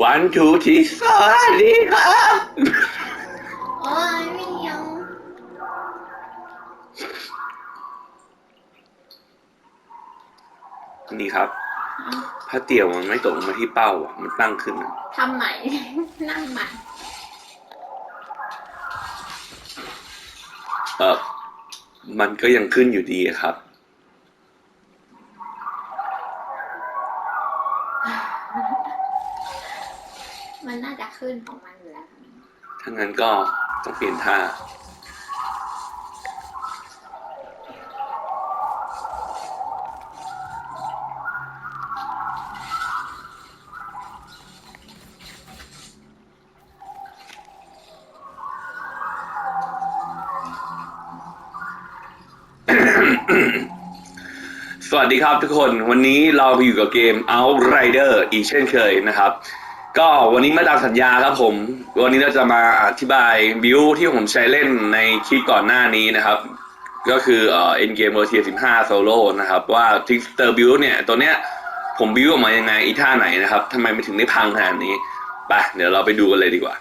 วันทูที่สวัสดีครับโอ้ยไม่เอานี่ครับผ้าเตี่ยวมันไม่ตกลงมาที่เป้าอะ มันตั้งขึ้นอะทำใหม่ นั่งใหม่เออมันก็ยังขึ้นอยู่ดีอะครับ มันน่าจะขึ้นของมันอยู่แล้วถ้างั้นก็ต้องเปลี่ยนท่า สวัสดีครับทุกคน วันนี้เราอยู่กับเกม Outrider อีกเช่นเคยนะครับ ก็วันนี้มาตามสัญญาครับผม วันนี้เราจะมาอธิบายบิวที่ผมใช้เล่นในคลิปก่อนหน้านี้นะครับ ก็คือเอ่อ Endgame Vertier 15 Solo นะครับ ว่า Trickster Build เนี่ย ตัวเนี้ยผมบิวออกมายังไงอีท่าไหนนะครับทำไมมันถึงได้พังขนาดนี้ไปเดี๋ยวเราไปดูกันเลยดีกว่า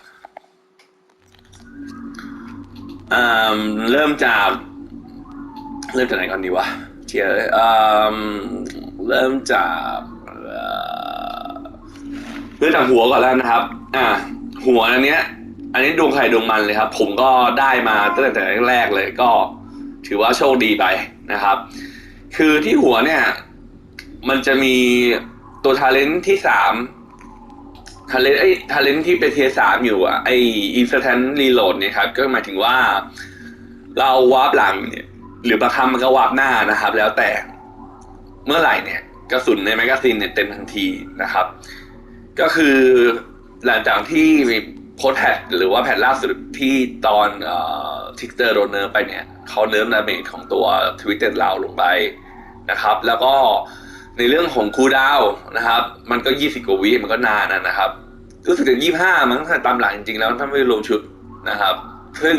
อ่าเริ่มจากเริ่มจากไหนก่อนดีวะเชียเอ่อเริ่มจากอ เริ่มจากหัวก่อนแล้วนะครับ อ่า หัวอันเนี้ย อันนี้ดวงใครดวงมันเลยครับ ผมก็ได้มาตั้งแต่แรกเลยก็ ถือว่าโชคดีไปนะครับ คือที่หัวเนี่ย มันจะมีตัวทาเลนที่สามทาเลนไอ้ทาเลนที่เป็นเทียสามอยู่อะไอ้ instant reload เนี่ยครับ ก็หมายถึงว่า เราวาร์ปหลังเนี่ยหรือบางครั้งมันก็วาร์ปหน้านะครับ แล้วแต่เมื่อไหร่เนี่ยกระสุนในแมกกาซีนเนี่ยเต็มทันทีนะครับ ก็คือหลังจากที่มีโพสแพทหรือว่าแพทล่าสุดที่ตอนทิกเตอร์โดนเนิร์ฟไปเนี่ยเขาเนิร์ฟดาเมจของตัวทวิตเตอร์เราลงไปนะครับ แล้วก็ในเรื่องของคูดาวนะครับ มันก็20กว่าวิมันก็นานนะครับรู้สึกจะ25มั้งถ้าตามหลังจริงๆแล้วถ้าไม่รวมชุดนะครับ ซึ่ง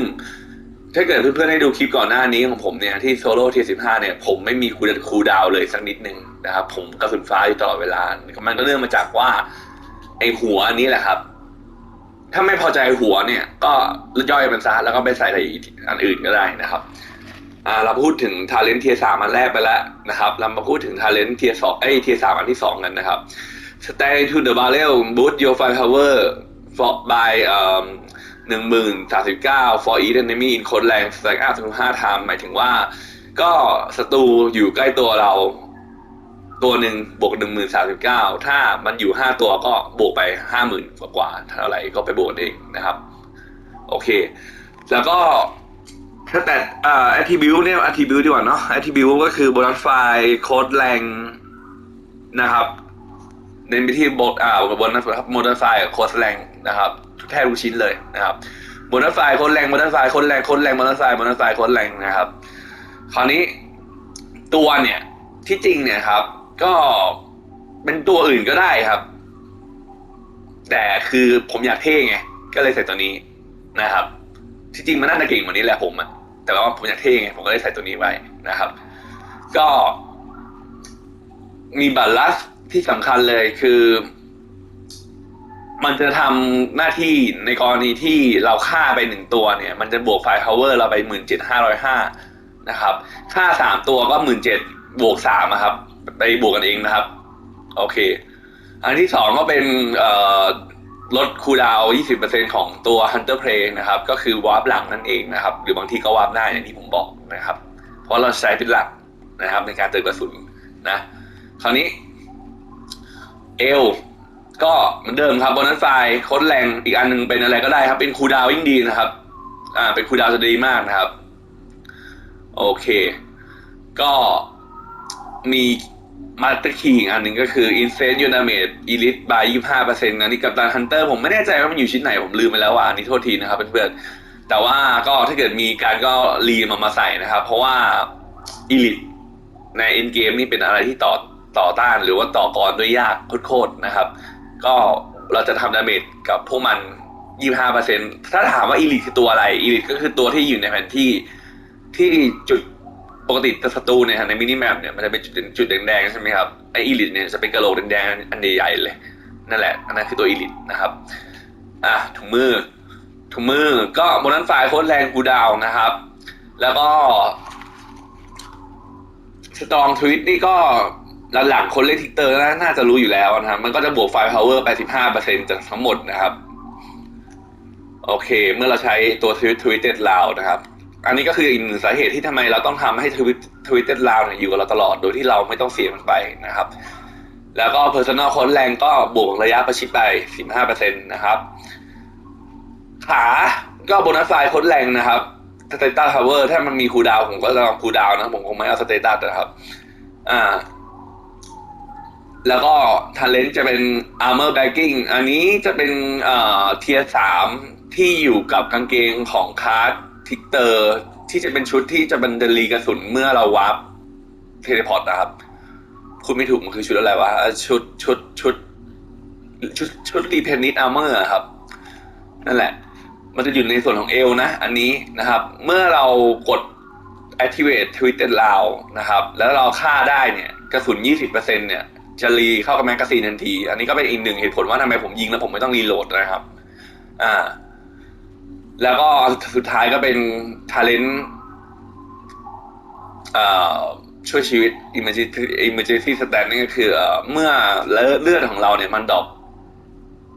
ถ้าเกิดเพื่อนๆได้ดูคลิปก่อนหน้านี้ของผมเนี่ยที่โซโล่ทีสิบห้าเนี่ยผมไม่มีคูลคูดาวเลยสักนิดนึงนะครับ ผมกระสุนฟ้าอยู่ตลอดเวลา มันก็เนื่องมาจากว่า ไอหัวอันนี้แหละครับ ถ้าไม่พอใจหัวเนี่ย ก็ย่อยมันซะแล้วก็ไปใส่อะไรอันอื่นก็ได้นะครับอ่าเราพูดถึงทาเลนเทียสามอันแรกไปแล้วนะครับ เรามาพูดถึงทาเลนเทียสองเอ้ยเทียสามอันที่สองกันนะครับ Stay to the barrel boost your firepower for by หนึ่งหมื่นสามสิบเก้า for each enemy in code range strike up ถึงห้า time หมายถึงว่า ก็ศัตรูอยู่ใกล้ตัวเรา ตัวหนึ่งบวกหนึ่งหมื่นสามสิบเก้าถ้ามันอยู่ห้าตัวก็บวกไปห้าหมื่นกว่าเท่าไหร่ก็ไปบวกเองนะครับ โอเค แล้วก็ถ้าแต่อ่า attribute เนี่ย attribute ดีกว่าเนาะ attribute ก็คือ bonus file code rank นะครับเน้นไปที่บทอ่าบนนะครับโมเดลไฟล์โค้ดแรงนะครับแทบทุกชิ้นเลยนะครับโมเดลไฟล์โค้ดแรงโมเดลไฟล์โค้ดแรงโค้ดแรงโมเดลไฟล์โมเดลไฟล์โค้ดแรงนะครับ คราวนี้ตัวเนี่ยที่จริงเนี่ยครับ ก็เป็นตัวอื่นก็ได้ครับ แต่คือผมอยากเท่ไง ก็เลยใส่ตัวนี้นะครับ ที่จริงมันน่าจะเก่งกว่านี้แหละผมอะแต่ว่าผมอยากเท่ไง ผมก็เลยใส่ตัวนี้ไว้นะครับ ก็มีบัตรลัสที่สำคัญเลยคือ มันจะทำหน้าที่ในกรณีที่เราฆ่าไปหนึ่งตัวเนี่ย มันจะบวกไฟล์ power เราไปหมื่นเจ็ดห้าร้อยห้านะครับฆ่าสามตัวก็หมื่นเจ็ดบวกสามครับ ไปบวกกันเองนะครับ โอเค อันที่สองก็เป็นลดคูลดาว 20%ของตัว Hunter Prey นะครับ ก็คือวาร์ปหลังนั่นเองนะครับ หรือบางทีก็วาร์ปหน้าอย่างที่ผมบอกนะครับ เพราะเราใช้เป็นหลักนะครับ ในการเติมกระสุนนะ คราวนี้เอลก็เหมือนเดิมครับบนนั้นไฟโค้ดแรงอีกอันหนึงเป็นอะไรก็ได้ครับ เป็นคูดาวยิ่งดีนะครับ อ่า เป็นคูดาวจะดีมากนะครับ โอเค ก็มี มาสเตอร์คีอีกอันหนึ่งก็คือ Insane u n a m a t e Elite by 25%นะนี่กับตันฮันเตอร์ผมไม่แน่ใจว่ามันอยู่ชิ้นไหน ผมลืมไปแล้วว่าอันนี้โทษทีนะครับเพื่อนๆแต่ว่าก็ถ้าเกิดมีการก็รีมามาใส่นะครับ เพราะว่า Elite ใน End Game นี่เป็นอะไรที่ต่อต่อต้านหรือว่าต่อกรด้วยยากโคตรๆนะครับ ก็เราจะทำดาเมจกับพวกมัน 25%ถ้าถามว่า Elite คือตัวอะไร Elite ก็คือตัวที่อยู่ในแผนที่ที่จุด กติศัตรูเนี่ยในมินิแมปเนี่ยมันจะเป็นจุดจุดแดงๆใช่ไหมครับไอ Elite เนี่ยจะเป็นกระโหลกแดงๆอันใหญ่ๆเลย นั่นแหละอันนั้นคือตัวอีลิทนะครับอะถุงมือถุงมือก็บนัสไฟล์โค้ดแรงกูดาวนะครับ แล้วก็สตรองทวิตนี่ก็หลักๆคนเล่นทิกเตอร์น่าน่าจะรู้อยู่แล้วนะครับ มันก็จะบวกไฟล์พาวเวอร์ไป15%จากทั้งหมดนะครับ โอเค เมื่อเราใช้ตัวทวิตทวิตเต็ดลาวนะครับ อันนี้ก็คืออีกหนึ่งสาเหตุที่ทำไมเราต้องทำให้ทวิตทวิตเต็ดลาวเนี่ยอยู่กับเราตลอดโดยที่เราไม่ต้องเสียมันไปนะครับ แล้วก็ Personal โค้ดแรงก็บวกระยะประชิดไป 15%นะครับ ขาก็โบนัสไฟล์โค้ดแรงนะครับสเตตัสพาวเวอร์ถ้ามันมีคูดาวผมก็จะลองคูดาวนะ ผมคงไม่เอาสเตตัสนะครับ อ่า แล้วก็ท a เลน t จะเป็น armor bagging อันนี้จะเป็นเอ่อเทียสามที่อยู่กับกางเกงของคาร์ด ทิกเตอร์ที่จะเป็นชุดที่จะบันเดลีกระสุนเมื่อเราวาร์ปเทเลพอร์ตนะครับคุณไม่ถูกมันคือชุดอะไรวะชุดชุดชุด ชุดชุดรีเพนนิตอาร์เมอร์ครับ นั่นแหละ มันจะอยู่ในส่วนของเอลนะ อันนี้นะครับ เมื่อเรากด activate twisted round นะครับ แล้วเราฆ่าได้เนี่ย กระสุน 20%เนี่ยจะรีเข้ากับแมกกาซีนทันที อันนี้ก็เป็นอีกหนึ่งเหตุผลว่าทำไมผมยิงแล้วผมไม่ต้องรีโหลดนะครับ อ่า แล้วก็สุดท้ายก็เป็น talent เอ่อช่วยชีวิต emergency emergency stand นี่ก็คือเอเมื่อเลือดของเราเนี่ยมันดรอป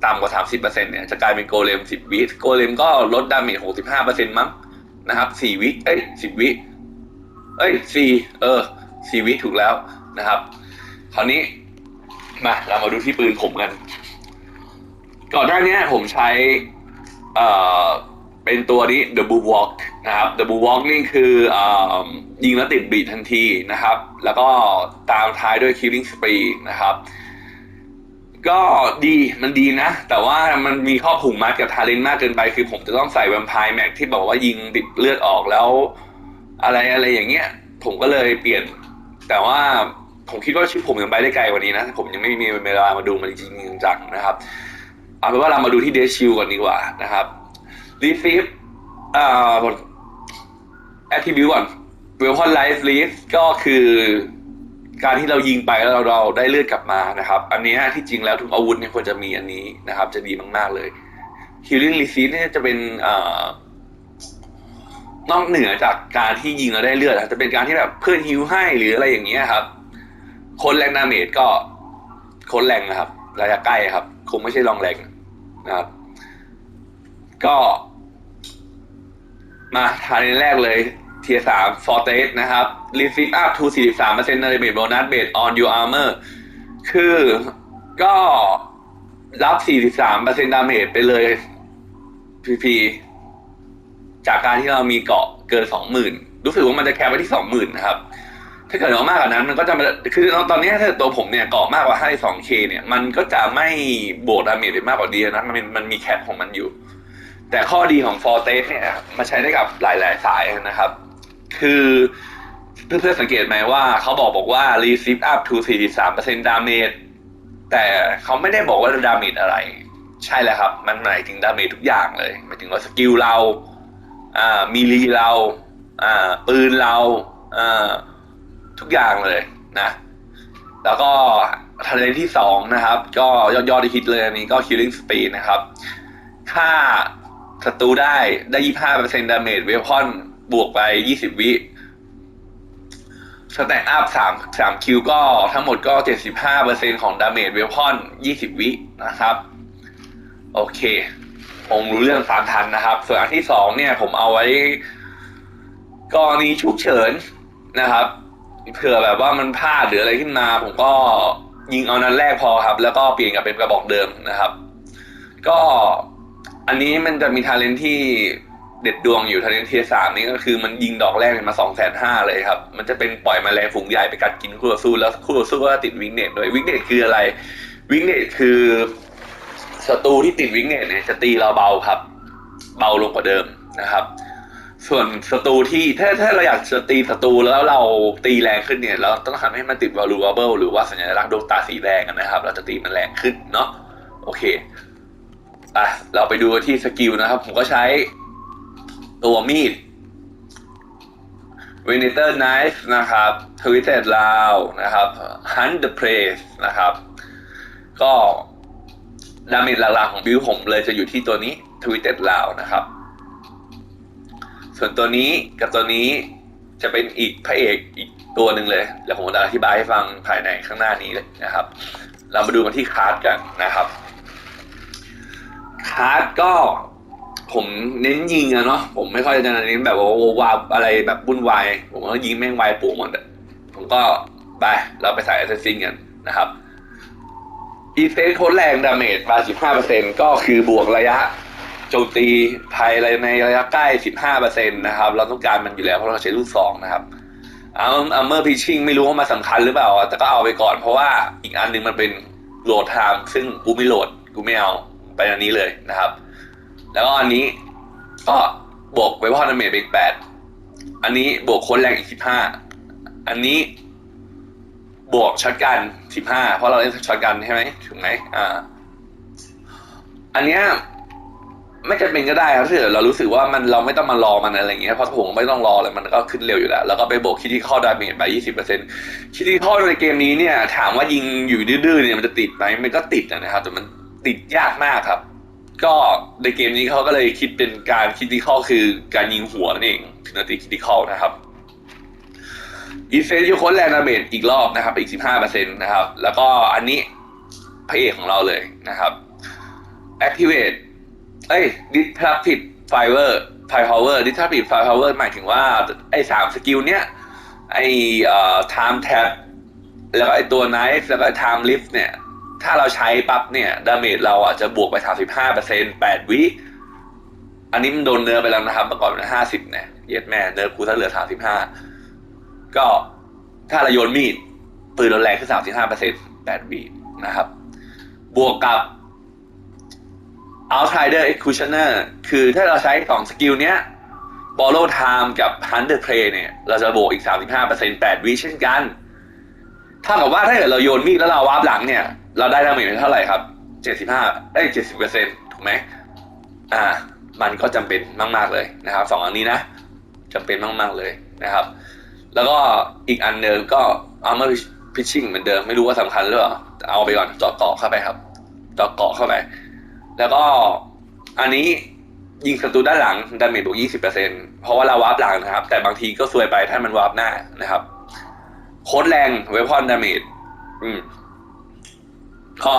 ต่ำกว่า30%เปอร์เซ็นเนี่ยจะกลายเป็นโกเลม10วิโกเลมก็ลดดาเมจ65%มั้งนะครับ4วิเอ้ย10วิเอ้ย4เออ4วิถูกแล้วนะครับ คราวนี้มาเรามาดูที่ปืนผมกัน ก่อนหน้านี้ผมใช้ เอ่อ เป็นตัวนี้ The Blue Walk นะครับ The Blue Walk นี่คืออยิงแล้วติดบีททันทีนะครับ แล้วก็ตามท้ายด้วย Killing Spree นะครับ ก็ดีมันดีนะ แต่ว่ามันมีข้อผูกมัดกับทาเลนมากเกินไป คือผมจะต้องใส่แวมไพร์แม็กที่บอกว่ายิงติดเลือดออกแล้ว อะไรอะไรอย่างเงี้ย ผมก็เลยเปลี่ยน แต่ว่าผมคิดว่าชีวิตผมยังไปได้ไกลกว่านี้นะ ผมยังไม่มีเวลามาดูมันจริงจังนะครับ เอาเป็นว่าเรามาดูที่เดชิลก่อนดีกว่านะครับ รีซีฟอ่าแอทริบิวก่อนเวลคอนไลฟ์ลีฟก็คือการที่เรายิงไปแล้วเราเราได้เลือดกลับมานะครับ อันนี้ที่จริงแล้วทุกอาวุธเนี่ยควรจะมีอันนี้นะครับ จะดีมาก ๆ เลย Healing Receipt เนี่ยจะเป็นอ่อนอกเหนือจากการที่ยิงแล้วได้เลือดนะจะเป็นการที่แบบเพื่อนฮิวให้หรืออะไรอย่างเงี้ยครับ คนแรงดาเมจก็คนแรงนะครับระยะใกล้ครับ คงไม่ใช่ลองแรงนะครับ ก็มาทานแรกเลยเทียสามฟอร์เตสนะครับ receive up to 43%ในเบ bonus based on your armor คือก็รับ43%ดาเมจไปเลยพีพีจากการที่เรามีเกาะเกิน20,000รู้สึกว่ามันจะแคปไว้ที่20,000นนะครับ ถ้าเกิดว่ามากกว่านั้น มันก็จะมาคือตอนนี้ถ้าตัวผมเนี่ยเกาะมากกว่า 52k เนี่ย มันก็จะไม่บวกดาเมจไปมากกว่าดีนะมันมันมีแคปของมันอยู่ แต่ข้อดีของ f o r t e เนี่ยมาใช้ได้กับหลาย ๆ สายนะครับ คือเพื่อนๆสังเกตไหมว่าเขาบอกบอกว่า receive up to 43%ดาเมจแต่เขาไม่ได้บอกว่าดาเมจอะไร ใช่แล้วครับ มันหมายถึงดาเมจทุกอย่างเลยหมายถึงว่าสกิลเราอ่ามีลีเราอ่าปืนเราอ่าทุกอย่างเลยนะ แล้วก็ทะเลที่สองนะครับ ก็ยอดยอดที่ฮิตเลยอันนี้ก็ killing speed นะครับ ค่า ศัตรูได้ได้25%ดาเมจเวพอนบวกไป20วิสแต็กอัพ3 3คิวก็ทั้งหมดก็75%ของดาเมจเวพอน20วินะครับ โอเคผมรู้เรื่องสามทันนะครับ ส่วนอันที่สองเนี่ย ผมเอาไว้กรณีฉุกเฉินนะครับเผื่อแบบว่ามันพลาดหรืออะไรขึ้นมา ผมก็ยิงเอานั้นแรกพอครับ แล้วก็เปลี่ยนกลับเป็นกระบอกเดิมนะครับ ก็ อันนี้มันจะมีทาเลนที่เด็ดดวงอยู่ทาเลนเทียสามนี่ก็คือมันยิงดอกแรกมาสองแสนห้าเลยครับ มันจะเป็นปล่อยมาแรงฝูงใหญ่ไปกัดกินคู่ต่อสู้แล้วคู่ต่อสู้ก็ติดวิงเนตด้วยวิงเนตคืออะไร วิงเนตคือศัตรูที่ติดวิงเนตเนี่ยจะตีเราเบาครับ เบาลงกว่าเดิมนะครับ ส่วนศัตรูที่ถ้าถ้าเราอยากจะตีศัตรูแล้วเราตีแรงขึ้นเนี่ยเราต้องทำให้มันติด valuable หรือว่าสัญลักษณ์ดวงตาสีแดงนะครับ เราจะตีมันแรงขึ้นเนาะโอเค อะเราไปดูที่สกิลนะครับ ผมก็ใช้ตัวมีด v e n a t o r Knife นะครับ Twisted Round นะครับ Hunt the Prey นะครับ ก็ดาเมจหลักๆของบิวผมเลยจะอยู่ที่ตัวนี้ทวิตเต็ดลาวนะครับ ส่วนตัวนี้กับตัวนี้จะเป็นอีกพระเอกอีกตัวหนึ่งเลยเดี๋ยวผมจะอธิบายให้ฟังภายในข้างหน้านี้เลยนะครับ เรามาดูกันที่คาร์ดกันนะครับ คาร์ดก็ผมเน้นยิงอะเนาะผมไม่ค่อยจะเน้นแบบว่าวาวอะไรแบบวุ่นวายผมก็ยิงแม่งวายปูหมดผมก็ไปเราไปใส่แอสซินกันนะครับอีเฟสโค้ดแรงดาเมจมา15%ก็คือบวกระยะโจมตีภายในระยะใกล้ 15%นะครับ เราต้องการมันอยู่แล้วเพราะเราใช้ลูกซองนะครับเอาเอาเมอร์พิชชิ่งไม่รู้ว่ามาสำคัญหรือเปล่า แต่ก็เอาไปก่อนเพราะว่าอีกอันหนึงมันเป็นโหลดไทม์ซึ่งกูไม่โหลด กูไม่เอา ไปอันนี้เลยนะครับ แล้วก็อันนี้ก็บวกไวพอนดาเมจไปอีกแปดอันนี้บวกค้ดแรงอีกสิบห้าอันนี้บวกช็อตกันสิบห้าเพราะเราเล่นช็อตกันใช่ไหมถูกไหมอ่า อันเนี้ยไม่จำเป็นก็ได้ครับถ้าเกิดเรารู้สึกว่ามันเราไม่ต้องมารอมันอะไรเงี้ยเพราะผมไม่ต้องรอเลยมันก็ขึ้นเร็วอยู่แล้ว แล้วก็ไปบวกคิดที่ข้อดาเมจไปยี่สิบเปอร์เซ็นต์คิดที่ข้อในเกมนี้เนี่ย ถามว่ายิงอยู่ดื้อๆเนี่ยมันจะติดไหมมันก็ติดนะครับแต่มัน ติดยากมากครับ ก็ในเกมนี้เขาก็เลยคิดเป็นการคิดที่ข้อคือการยิงหัวนั่นเองถึงจะติดคิดที่ข้อนะครับอีเฟนยูโคนแลนดาเมจอีกรอบนะครับ อีก 15%นะครับ แล้วก็อันนี้พระเอกของเราเลยนะครับ activate เอ้ย disruptive fiber fire power disruptive fire power หมายถึงว่า ไอ้สามสกิลเนี้ย ไอ้เอ่อ time tap แล้วก็ไอ้ตัว knife แล้วก็ time lift เนี่ย ถ้าเราใช้ปั๊บเนี่ยดาเมจเราอะจะบวกไป35% 8วิอันนี้มันโดนเนิร์ฟไปแล้วนะครับเมื่อก่อนมัน50เนี่ยเย็ดแม่เนิร์ฟกูถ้าเหลือ35ก็ถ้าเราโยนมีดปืนเราแรงขึ้น35% 8วินะครับ บวกกับ Outrider Executioner คือถ้าเราใช้สองสกิลเนี้ย Borrow Time กับ Hunter Prey เนี่ย เราจะบวกอีก 35% 8วิเช่นกัน ถ้ากับว่าถ้าเกิดเราโยนมีดแล้วเราวาร์ปหลังเนี่ย เราได้ดาเมจเท่าไหร่ครับ75เอ้ย70%ถูกไหมอ่า มันก็จำเป็นมาก ๆเลยนะครับสองอันนี้นะจำเป็นมาก ๆเลยนะครับ แล้วก็อีกอันเดิมก็ armor pitching เหมือนเดิมไม่รู้ว่าสำคัญหรือเปล่าเอาไปก่อนเจาะเกาะเข้าไปครับเจาะเกาะเข้าไป แล้วก็อันนี้ยิงศัตรูด้านหลังดาเมจบวก20%เพราะว่าเราวาร์ปหลังนะครับ แต่บางทีก็ซวยไปถ้ามันวาร์ปหน้านะครับ โค้ดแรงเวพอนดาเมจอืม ข้อ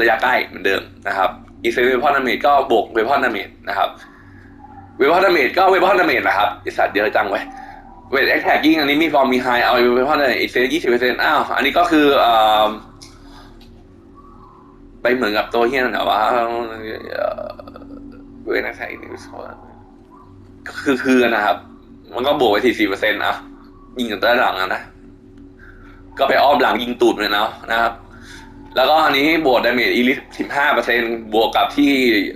ระยะใกล้เหมือนเดิมนะครับอีเฟเวพอนดาเมจก็บวกเวพอนดาเมจนะครับเวพอนดาเมจก็เวพอนดาเมจนะครับไอสัตว์เยอะจังเว้ยเวทแอคแท็กยิ่งอันนี้มีฟอร์มมีไฮเอาเวพอนดาเมจอีเฟยี่สิบเปอร์เซ็นต์อ้าวอันนี้ก็คืออ่อไปเหมือนกับตัวเฮียนแหละว่าเวทแอคแท็กนี่คือคือนะครับ มันก็บวกไปสี่สิบเปอร์เซ็นต์อะยิงจากด้านหลังนะก็ไปอ้อมหลังยิงตูดเลยเนาะนะครับ แล้วก็อันนี้บวกดาเมจอีลิสิบห้าเปอร์เซ็นบวกกับที่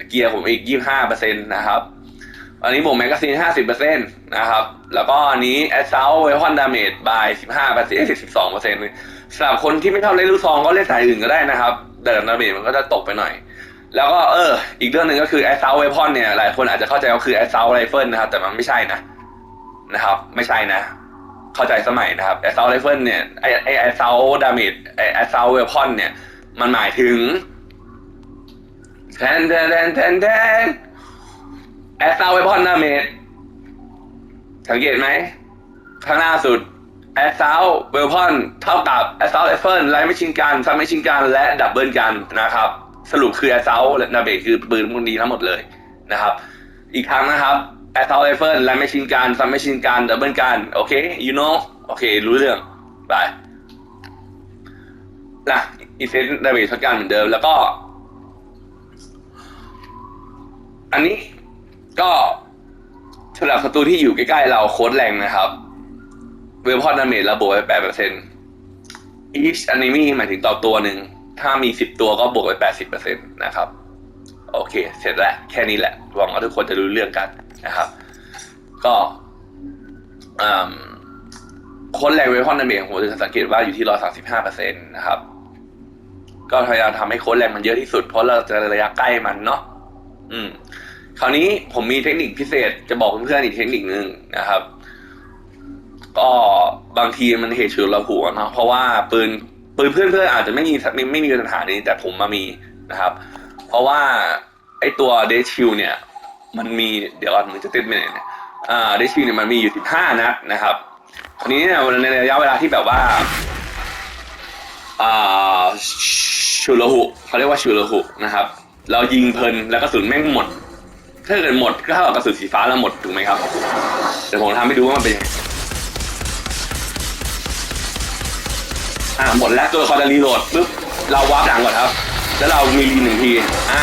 เกียร์ผมอีกยี่ห้าเปอร์เซ็นตนะครับ อันนี้บวกแมกกาซีนห้าสิบเปอร์เซ็นตนะครับ แล้วก็อันนี้แอสเซลเวพอนดาเมจบายสิบห้าเปอร์เซ็นต์สิบสองเปอร์เซ็นต์สำหรับคนที่ไม่ชอบเล่นลูกซองก็เล่นสายอื่นก็ได้นะครับ แต่ดาเมจมันก็จะตกไปหน่อย แล้วก็เออ อีกเรื่องหนึ่งก็คือแอสเซลเวพอนเนี่ยหลายคนอาจจะเข้าใจว่าคือแอสเซลไรเฟิลนะครับ แต่มันไม่ใช่นะนะครับ ไม่ใช่นะ เข้าใจสมัยนะครับ assault rifle เนี่ยไอไอ assault damage ไอ assault weapon เนี่ย มันหมายถึงแทนแทนแทนแทนแทน assault weapon damage สังเกตไหมข้างหน้าสุด assault weapon เท่ากับ assault rifle ไลท์ไม่ชิงกันซัมไม่ชิงกันและดับเบิลกันนะครับ สรุปคือ assault damage คือปืนพวกนี้ทั้งหมดเลยนะครับ อีกครั้งนะครับ assault rifle และไม่ชินการซัมไม่ชินการดับเบิลการโอเค you know โอเค รู้เรื่องไปนะอีเซนดาเมจช็อตการเหมือนเดิม แล้วก็ อันนี้ก็สำหรับศัตรูที่อยู่ใกล้ๆเราโค้ดแรงนะครับ เวลพอนดาเมจเราบวกไปแปดเปอร์เซ็นต์ each enemy หมายถึงต่อตัวหนึ่ง ถ้ามีสิบตัวก็บวกไปแปดสิบเปอร์เซ็นต์นะครับ โอเค เสร็จแล้ว แค่นี้แหละ หวังว่าทุกคนจะรู้เรื่องกัน นะครับ ก็อืมคนแรงเวพอนดาเมจของผมจะสังเกตว่าอยู่ที่ร้อยสามสิบห้าเปอร์เซ็นต์นะครับ ก็พยายามทำให้โค้ดแรงมันเยอะที่สุดเพราะเราจะระยะใกล้มันเนาะอืม คราวนี้ผมมีเทคนิคพิเศษจะบอกเพื่อนๆอีกเทคนิคนึงนะครับ ก็บางทีมันเหตุฉุกละหัวเนาะเพราะว่าปืนปืนเพื่อนๆอาจจะไม่มีไม่ไม่มีปัญหานี้แต่ผมมามีนะครับคราะว่าไอตัวเดชิลเนี่ย มันมีเดี๋ยวก่อนมันจะต้นไปไหนเนี่ยอ่าเดชิลเนี่ยมันมีอยู่สิบห้านัดนะครับอันนี้เนี่ยในระยะเวลาที่แบบว่าอ่าชูโลหุเขาเรียกว่าชูโลหุนะครับ เรายิงเพลินแล้วกระสุนแม่งหมด ถ้าเกิดหมดก็เท่ากับกระสุนสีฟ้าเราหมดถูกไหมครับเดี๋ยวผมทำให้ดูว่ามันเป็นยังไงอ่าหมดแล้วตัวละครจะรีโหลดปุ๊บเราวาร์ปหลังก่อนครับ แล้วเรามีรีหนึ่งที อ่า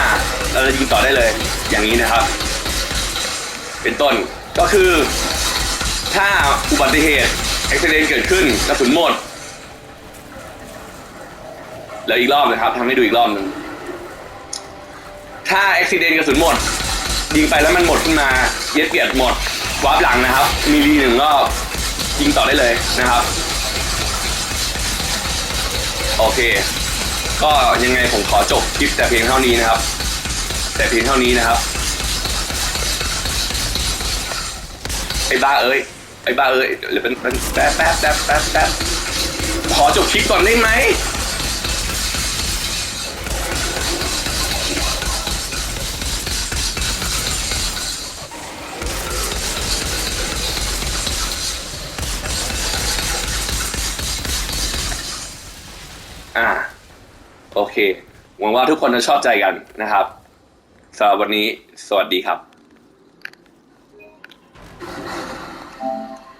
เราจะยิงต่อได้เลย อย่างนี้นะครับ เป็นต้น ก็คือถ้าอุบัติเหตุอุบัติเหตุเกิดขึ้นกระสุนหมด แล้วอีกรอบนะครับทำให้ดูอีกรอบหนึ่งถ้าอุบัติเหตุกระสุนหมด ยิงไปแล้วมันหมดขึ้นมา เย็ดเปียดหมดวาร์ปหลังนะครับ มีรีหนึ่งรอบยิงต่อได้เลยนะครับโอเค ก็ยังไงผมขอจบคลิปแต่เพียงเท่านี้นะครับ แต่เพียงเท่านี้นะครับ ไอ้บ้าเอ้ยไอ้บ้าเอ้ยหรือเป็นเป็นแป๊บแป๊บแป๊บแป๊บแป๊บขอจบคลิปก่อนได้ไหมอ่า โอเคหวังว่าทุกคนจะชอบใจกันนะครับสำหรับวันนี้สวัสดีครับ